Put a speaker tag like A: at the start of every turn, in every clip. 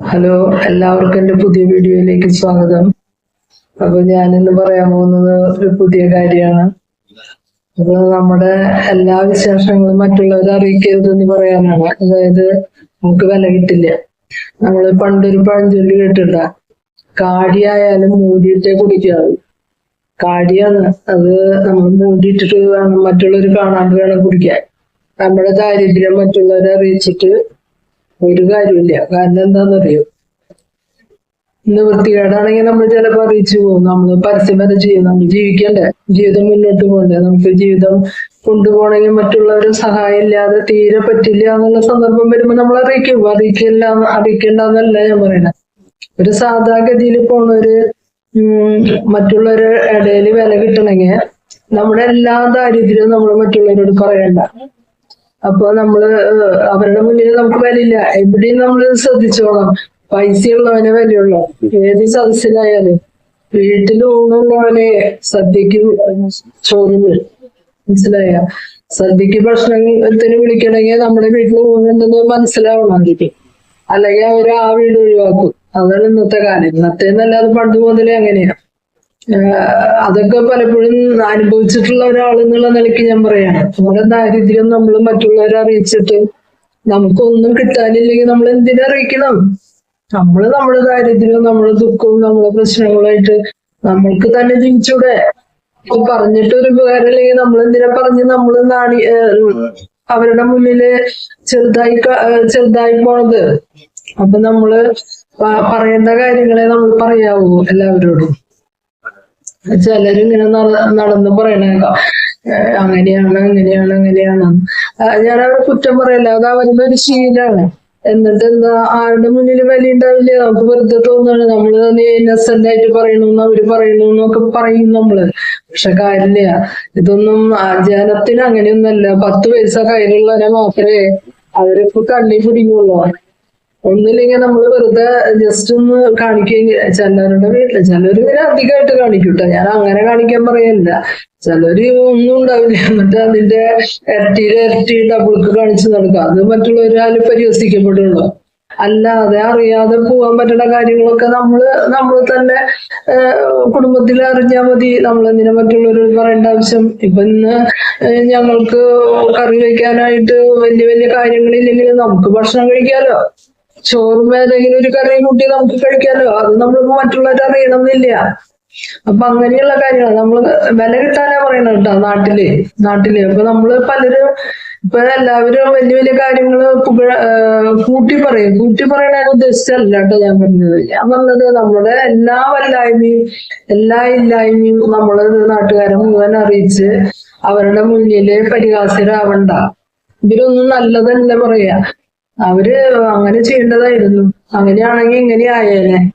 A: Hello എല്ലാവർക്കും എന്റെ പുതിയ വീഡിയോയിലേക്ക് സ്വാഗതം. അപ്പൊ ഞാനിന്ന് പറയാൻ പോകുന്നത് ഒരു പുതിയ കാര്യമാണ്. അത് നമ്മുടെ എല്ലാ വിശേഷങ്ങളും മറ്റുള്ളവരെ അറിയിക്കരുതെന്ന് പറയാനാണ്. അതായത് നമുക്ക് വില കിട്ടില്ല. നമ്മൾ പണ്ടൊരു പഴഞ്ചൊല്ലി കേട്ടില്ല കാടിയായാലും മൂടിയിട്ടേ കുടിക്കാവൂ. കാടിയാണ്. അത് നമ്മൾ മൂടിയിട്ടിട്ട് വേണം മറ്റുള്ളവർ കാണാണ്ട് വേണം കുടിക്കാൻ. നമ്മുടെ ദാരിദ്ര്യം മറ്റുള്ളവരെ അറിയിച്ചിട്ട് ഒരു കാര്യമില്ല കാരണം എന്താണെന്നറിയോ? ഇന്ന് വൃത്തികേടാണെങ്കിൽ നമ്മൾ ചിലപ്പോൾ അറിയിച്ചു പോകും. നമ്മൾ പരസ്യം വരെ ചെയ്യും. നമ്മൾ ജീവിക്കണ്ടേ? ജീവിതം മുന്നോട്ട് പോകണ്ടേ? നമുക്ക് ജീവിതം കൊണ്ടുപോകണമെങ്കിൽ മറ്റുള്ളവരുടെ സഹായം ഇല്ലാതെ തീരെ പറ്റില്ല എന്നുള്ള സന്ദർഭം വരുമ്പോൾ നമ്മൾ അറിയിക്കും. അറിയിക്കില്ല അറിയിക്കണ്ടെന്നല്ല ഞാൻ പറയുന്നത് ഒരു സാധാഗതിയിൽ പോണൊരു മറ്റുള്ളവരുടെ ഇടയിൽ വില കിട്ടണമെങ്കിൽ നമ്മുടെ എല്ലാ ദാരിദ്ര്യവും നമ്മൾ മറ്റുള്ളവരോട് പറയണ്ട. അപ്പൊ നമ്മൾ മുന്നിൽ നമുക്ക് വിലയില്ല. എവിടെയും നമ്മൾ ശ്രദ്ധിച്ചോളാം. പൈസയുള്ളവനെ വിലയുള്ളൂ. ഏത് സദസ്സിലായാലും. വീട്ടിൽ ഊണുള്ളവനെ സദ്യക്ക് ചോറിന് മനസ്സിലായ? സദ്യക്ക് ഭക്ഷണത്തിന് വിളിക്കണമെങ്കിൽ നമ്മുടെ വീട്ടിൽ ഊണുണ്ടെന്ന് മനസ്സിലാവണം. അല്ലെങ്കിൽ അവർ ആ വീട് ഒഴിവാക്കും. അതാണ് ഇന്നത്തെ കാലം ഇന്നത്തെ എന്നല്ലാതെ പണ്ട് മുതലേ അങ്ങനെയാ. അതൊക്കെ പലപ്പോഴും അനുഭവിച്ചിട്ടുള്ള ഒരാൾ എന്നുള്ള നിലയ്ക്ക് ഞാൻ പറയാണ്. നമ്മുടെ ദാരിദ്ര്യം നമ്മൾ മറ്റുള്ളവരെ അറിയിച്ചിട്ട് നമുക്കൊന്നും കിട്ടാനില്ലെങ്കിൽ നമ്മൾ എന്തിനെ അറിയിക്കണം? നമ്മൾ നമ്മുടെ ദാരിദ്ര്യവും നമ്മുടെ ദുഃഖവും നമ്മുടെ പ്രശ്നങ്ങളായിട്ട് നമ്മൾക്ക് തന്നെ ജീവിച്ചൂടെ? പറഞ്ഞിട്ട് ഒരു ഉപകാരം ഇല്ലെങ്കിൽ നമ്മൾ എന്തിനാ പറഞ്ഞ് നമ്മൾ നാണി അവരുടെ മുന്നിൽ ചെറുതായി ചെറുതായി പോണത്? അപ്പൊ നമ്മൾ പറയേണ്ട കാര്യങ്ങളെ നമ്മൾ പറയാവൂ എല്ലാവരോടും. ചിലരിങ്ങനെ നട- നടന്ന് പറയണേക്കാം. അങ്ങനെയാണ് അങ്ങനെയാണ് അങ്ങനെയാണ്. ഞാൻ അവരെ കുറ്റം പറയല്ല. അത് അവരുടെ ഒരു ശീലാണ് എന്നിട്ട് എന്താ ആരുടെ മുന്നിൽ വില ഉണ്ടാവില്ല. നമുക്ക് വെറുതെ തോന്നുകയാണ് നമ്മൾ ഇന്നസെന്റ് ആയിട്ട് പറയണമെന്ന് അവർ പറയണു എന്നൊക്കെ പറയും നമ്മൾ. പക്ഷെ കാര്യമില്ല. ഇതൊന്നും ജനത്തിന് അങ്ങനെയൊന്നല്ല പത്ത് പൈസ കയ്യിലുള്ളവരെ മാത്രമേ അവരിപ്പോ കണ്ണി പിടിക്കുള്ളൂ ഒന്നില്ലെങ്കിൽ നമ്മൾ വെറുതെ ജസ്റ്റ് ഒന്ന് കാണിക്കുകയും ചിലരുടെ വീട്ടിൽ ചിലര് ഇങ്ങനെ അധികമായിട്ട് കാണിക്കൂട്ടോ ഞാൻ അങ്ങനെ കാണിക്കാൻ പറയല്ല ചിലര് ഒന്നും ഉണ്ടാവില്ല. എന്നിട്ട് അതിന്റെ ഇരട്ടിയുടെ ഇരട്ടി ഡബിൾക്ക് കാണിച്ചു നടക്കുക അത് മറ്റുള്ളവരാൽ പരിഹസിക്കപ്പെടുള്ളൂ. അല്ലാതെ അറിയാതെ പോകാൻ പറ്റുന്ന കാര്യങ്ങളൊക്കെ നമ്മൾ നമ്മൾ തന്നെ കുടുംബത്തിൽ അറിഞ്ഞാൽ മതി. നമ്മൾ എന്തിനാ മറ്റുള്ളവരോട് പറയേണ്ട ആവശ്യം? ഇപ്പൊ ഇന്ന് ഞങ്ങൾക്ക് കറി വയ്ക്കാനായിട്ട് വലിയ വലിയ കാര്യങ്ങളില്ലെങ്കിലും നമുക്ക് ഭക്ഷണം കഴിക്കാലോ. ചോറും ഏതെങ്കിലും ഒരു കറിയും കൂട്ടി നമുക്ക് കഴിക്കാലോ? അത് നമ്മളിപ്പോ മറ്റുള്ളവരെ അറിയണമെന്നില്ല അപ്പൊ അങ്ങനെയുള്ള കാര്യങ്ങൾ നമ്മൾ വില കിട്ടാനാ പറയണത് കേട്ടോ നാട്ടിൽ. നാട്ടിൽ. അപ്പൊ നമ്മൾ പലരും ഇപ്പൊ എല്ലാവരും വലിയ വലിയ കാര്യങ്ങൾ പുകഴ കൂട്ടി പറയും. കൂട്ടി പറയണ ഉദ്ദേശിച്ചല്ല കേട്ടോ ഞാൻ പറഞ്ഞത്. ഞാൻ പറഞ്ഞത് നമ്മുടെ എല്ലാ വല്ലായ്മയും എല്ലാ ഇല്ലായ്മയും നമ്മൾ നാട്ടുകാരെ മുഴുവൻ അറിയിച്ച് അവരുടെ മുന്നിലെ പരിഹാസ്യരാവണ്ട. ഇവരൊന്നും നല്ലതല്ല പറയാ. അവർ അങ്ങനെ ചെയ്യേണ്ടതായിരുന്നു. അങ്ങനെയാണെങ്കിൽ ഇങ്ങനെ ആയേനെ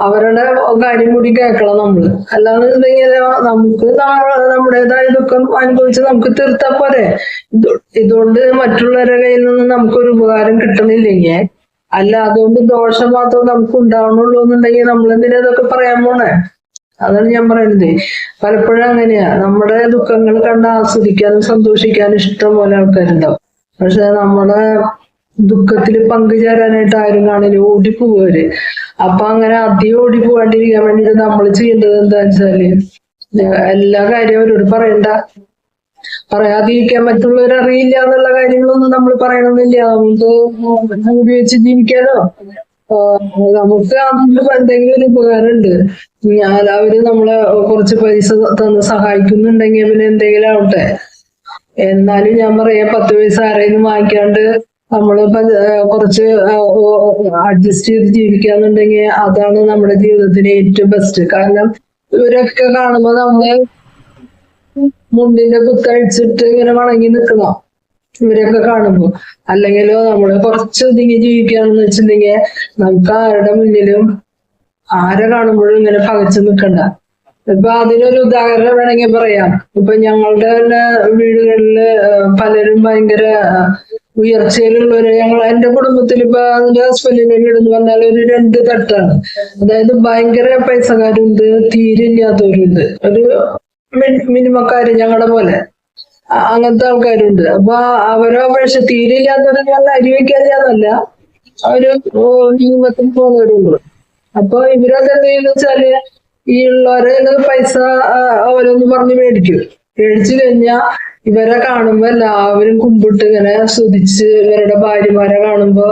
A: അവരുടെ കാര്യം കൂടി കേൾക്കണം നമ്മൾ. അല്ലാന്നുണ്ടെങ്കിൽ നമുക്ക് നമ്മ- നമ്മുടേതായ ദുഃഖം അനുഭവിച്ച് നമുക്ക് തീർത്താ പോരെ. ഇതുകൊണ്ട് മറ്റുള്ളവരുടെ കയ്യിൽ നിന്ന് നമുക്കൊരു ഉപകാരം കിട്ടണില്ലെങ്കിൽ അല്ല അതുകൊണ്ട് ദോഷം മാത്രം നമുക്ക് ഉണ്ടാവണുള്ളൂ എന്നുണ്ടെങ്കിൽ നമ്മൾ എന്തിനാ ഇതൊക്കെ പറയാൻ പോണേ? അതാണ് ഞാൻ പറയുന്നത്. പലപ്പോഴും അങ്ങനെയാ. നമ്മുടെ ദുഃഖങ്ങൾ കണ്ട് ആസ്വദിക്കാനും സന്തോഷിക്കാനും ഇഷ്ടം പോലെ ആൾക്കാരുണ്ടാവും. പക്ഷെ നമ്മുടെ ദുഃഖത്തിൽ പങ്കുചേരാനായിട്ട് ആരും കാണില്ല ഓടിപ്പോവര്? അപ്പൊ അങ്ങനെ അധികം ഓടി പോകാണ്ടിരിക്കാൻ വേണ്ടിട്ട് നമ്മൾ ചെയ്യേണ്ടത് എന്താ വെച്ചാൽ എല്ലാ കാര്യവും അവരോട് പറയണ്ട. പറയാതിരിക്കാൻ മറ്റുള്ളവർ അറിയില്ല എന്നുള്ള കാര്യങ്ങളൊന്നും നമ്മൾ പറയണമെന്നില്ല നമുക്ക് ഉപയോഗിച്ച് ജീവിക്കാനോ നമുക്ക് അതിൽ എന്തെങ്കിലും ഒരു ഉപകാരമുണ്ട്. ഞാൻ അവർ നമ്മളെ കുറച്ച് പൈസ തന്ന് സഹായിക്കുന്നുണ്ടെങ്കിൽ പിന്നെ എന്തെങ്കിലും ആവട്ടെ. എന്നാലും ഞാൻ പറയാം പത്ത് പൈസ ആരെയും വാങ്ങിക്കാണ്ട് നമ്മൾ പ- ഏഹ് കുറച്ച് അഡ്ജസ്റ്റ് ചെയ്ത് ജീവിക്കാന്നുണ്ടെങ്കിൽ അതാണ് നമ്മുടെ ജീവിതത്തിന് ഏറ്റവും ബെസ്റ്റ് കാരണം ഇവരൊക്കെ കാണുമ്പോ നമ്മൾ മുണ്ടിന്റെ കുത്തഴിച്ചിട്ട് ഇങ്ങനെ വണങ്ങി നിൽക്കണം. ഇവരൊക്കെ കാണുമ്പോ. അല്ലെങ്കിലോ നമ്മൾ കുറച്ച് ഒതുങ്ങി ജീവിക്കുകയാണെന്ന് വെച്ചിട്ടുണ്ടെങ്കിൽ നമുക്ക് ആരുടെ മുന്നിലും ആരെ കാണുമ്പോഴും ഇങ്ങനെ പകച്ചു നിൽക്കണ്ട. ഇപ്പൊ അതിനൊരു ഉദാഹരണം വേണമെങ്കിൽ പറയാം. ഇപ്പൊ ഞങ്ങളുടെ വീടുകളിൽ പലരും ഭയങ്കര ഉയർച്ചയിലുള്ളവര് ഞങ്ങൾ എന്റെ കുടുംബത്തിൽ ഇപ്പൊ എന്റെ ഹസ്ബൻഡിന്റെ വീട് എന്ന് പറഞ്ഞാൽ ഒരു രണ്ട് തട്ടാണ്. അതായത് ഭയങ്കര പൈസക്കാരുണ്ട് തീരില്ലാത്തവരുണ്ട്. ഒരു മിനിമക്കാര് ഞങ്ങളുടെ പോലെ. അങ്ങനത്തെ ആൾക്കാരുണ്ട്. അപ്പൊ അവരോ പക്ഷെ തീരില്ലാത്തവരെ ഞങ്ങൾ അരി വയ്ക്കാതെയാന്നല്ല അവർ ജീവിതത്തിൽ പോകുന്നവരുണ്ട്. അപ്പൊ ഇവരൊക്കെ എന്തെന്ന് വെച്ചാൽ ഈ ഉള്ളവരെ പൈസ അവരൊന്ന് പറഞ്ഞ് മേടിക്കും. മേടിച്ചു കഴിഞ്ഞാ ഇവരെ കാണുമ്പോ എല്ലാവരും കുമ്പിട്ട് ഇങ്ങനെ സ്തുതിച്ച് ഇവരുടെ ഭാര്യമാരെ കാണുമ്പോ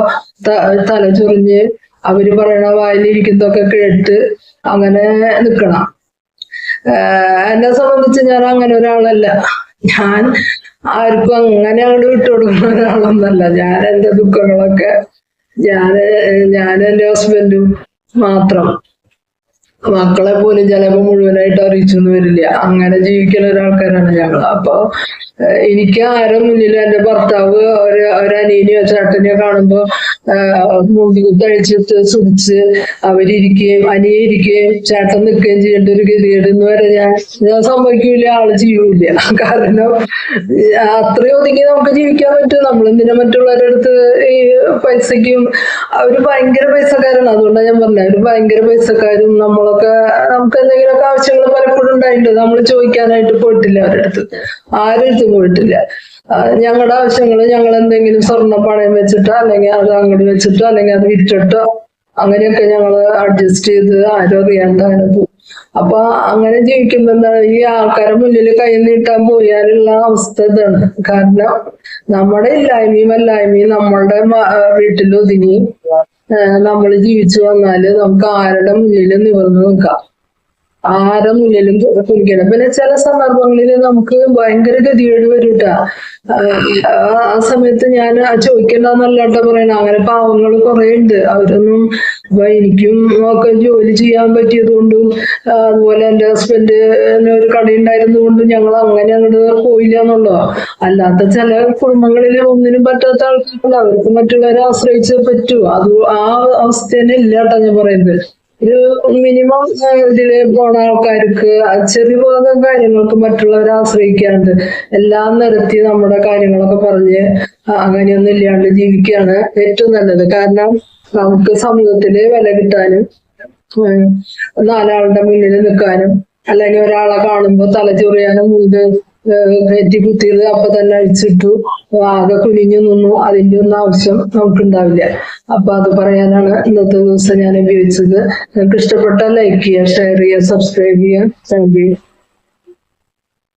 A: തല ചൊറിഞ്ഞ് അവർ പറയണ വായിലിരിക്കുന്നതൊക്കെ കേട്ട് അങ്ങനെ നിക്കണം. ആഹ് എന്നെ സംബന്ധിച്ച് ഞാൻ അങ്ങനെ ഒരാളല്ല. ഞാൻ ആർക്കും അങ്ങനെ അങ്ങോട്ട് വിട്ടുകൊടുക്കുന്ന ഒരാളൊന്നല്ല. ഞാൻ എന്റെ ദുഃഖങ്ങളൊക്കെ ഞാൻ ഞാൻ എന്റെ ഹസ്ബൻഡും മാത്രം. മക്കളെ പോലും ചിലപ്പോ മുഴുവനായിട്ട് അറിയിച്ചൊന്നും വരില്ല. അങ്ങനെ ജീവിക്കുന്ന ഒരാൾക്കാരാണ് ഞങ്ങൾ അപ്പൊ ഏഹ് എനിക്ക് ആരും മുന്നിൽ എന്റെ ഭർത്താവ് ഒരു ഒരനിയനെയോ ചേട്ടനെയോ കാണുമ്പോ മൂടി കുത്തഴിച്ചിട്ട് സുടിച്ച് അവരിയ്ക്കുകയും അനിയിരിക്കുകയും ചേട്ടൻ നിൽക്കുകയും ചെയ്യേണ്ട ഒരു ഗതികേട് എന്ന് വരെ ഞാൻ ഞാൻ സമ്മതിക്കൂല ആൾ ചെയ്യൂല. കാരണം അത്രയും ഒതുങ്ങി നമുക്ക് ജീവിക്കാൻ പറ്റും. നമ്മൾ എന്തിനാ മറ്റുള്ളവരുടെ അടുത്ത് ഈ പൈസയ്ക്കും അവർ ഭയങ്കര പൈസക്കാരാണ്. അതുകൊണ്ടാണ് ഞാൻ പറഞ്ഞത് അവർ ഭയങ്കര പൈസക്കാരും നമ്മളൊക്കെ നമുക്ക് എന്തെങ്കിലുമൊക്കെ ആവശ്യങ്ങൾ പലപ്പോഴും ഉണ്ടായിട്ടുണ്ട്. നമ്മൾ ചോദിക്കാനായിട്ട് പോയിട്ടില്ല അവരുടെ അടുത്ത്. ആരുടെ അടുത്തും പോയിട്ടില്ല. ഞങ്ങളുടെ ആവശ്യങ്ങൾ ഞങ്ങൾ എന്തെങ്കിലും സ്വർണ പണയം വെച്ചിട്ടോ അല്ലെങ്കിൽ അത് അങ്ങോട്ട് വെച്ചിട്ടോ അല്ലെങ്കിൽ അത് വിറ്റിട്ടോ അങ്ങനെയൊക്കെ ഞങ്ങൾ അഡ്ജസ്റ്റ് ചെയ്ത് ആരും അറിയാണ്ട് അങ്ങനെ പോകും അപ്പൊ അങ്ങനെ ജീവിക്കുമ്പോ എന്താണ് ഈ ആൾക്കാരെ മുന്നിൽ കൈ നീട്ടാൻ പോയാലുള്ള അവസ്ഥ ഇതാണ്. കാരണം നമ്മുടെ ഇല്ലായ്മയും അല്ലായ്മയും നമ്മളുടെ വീട്ടിൽ ഒതുങ്ങി നമ്മൾ ജീവിച്ചു വന്നാൽ നമുക്ക് ആരുടെ മുന്നിൽ നിവർന്നു നിൽക്കാം. ആരെ മുന്നിലും കുനിക്കണം പിന്നെ ചില സന്ദർഭങ്ങളിൽ നമുക്ക് ഭയങ്കര ഗതികേട് വരും കേട്ടാ ആ സമയത്ത് ഞാൻ ചോദിക്കണ്ടെന്നല്ലാട്ട പറയണ. അങ്ങനെ പാവങ്ങൾ കുറെ ഉണ്ട്. അവരൊന്നും എനിക്കും ഒക്കെ ജോലി ചെയ്യാൻ പറ്റിയത് കൊണ്ടും അതുപോലെ എന്റെ ഹസ്ബൻഡ് ഒരു കടയുണ്ടായിരുന്നത് കൊണ്ടും ഞങ്ങൾ അങ്ങനെ അങ്ങോട്ട് പോയില്ല എന്നുള്ളോ അല്ലാത്ത ചില കുടുംബങ്ങളിൽ ഒന്നിനും പറ്റാത്ത ആൾക്കാരുണ്ട്. അവർക്ക് മറ്റുള്ളവരെ ആശ്രയിച്ചേ പറ്റൂ. അത് ആ അവസ്ഥ തന്നെ ഇല്ലാട്ടാ ഞാൻ പറയുന്നത്. ഒരു മിനിമം ഇതിൽ പോണ ആൾക്കാർക്ക് ചെറിയ ഭാഗം കാര്യങ്ങൾക്ക് മറ്റുള്ളവരെ ആശ്രയിക്കാണ്ട് എല്ലാം നിരത്തി നമ്മുടെ കാര്യങ്ങളൊക്കെ പറഞ്ഞ് അങ്ങനെയൊന്നും ഇല്ലാണ്ട് ജീവിക്കുകയാണ് ഏറ്റവും നല്ലത്. കാരണം നമുക്ക് സമൂഹത്തിൽ വില കിട്ടാനും നാലാളുടെ മുന്നിൽ നിൽക്കാനും അല്ലെങ്കിൽ ഒരാളെ കാണുമ്പോ തലചൊറിയാനും ഇത് കയറ്റി കുത്തിയത്. അപ്പൊ തന്നെ അഴിച്ചിട്ടു. ആകെ കുനിഞ്ഞു നിന്നു. അതിന്റെ ഒന്നും ആവശ്യം നമുക്കുണ്ടാവില്ല. അപ്പൊ അത് പറയാനാണ് ഇന്നത്തെ ദിവസം ഞാൻ ഉപയോഗിച്ചത്. നിങ്ങൾക്ക് ഇഷ്ടപ്പെട്ടാൽ ലൈക്ക് ചെയ്യുക ഷെയർ ചെയ്യുക സബ്സ്ക്രൈബ് ചെയ്യുക. Thank you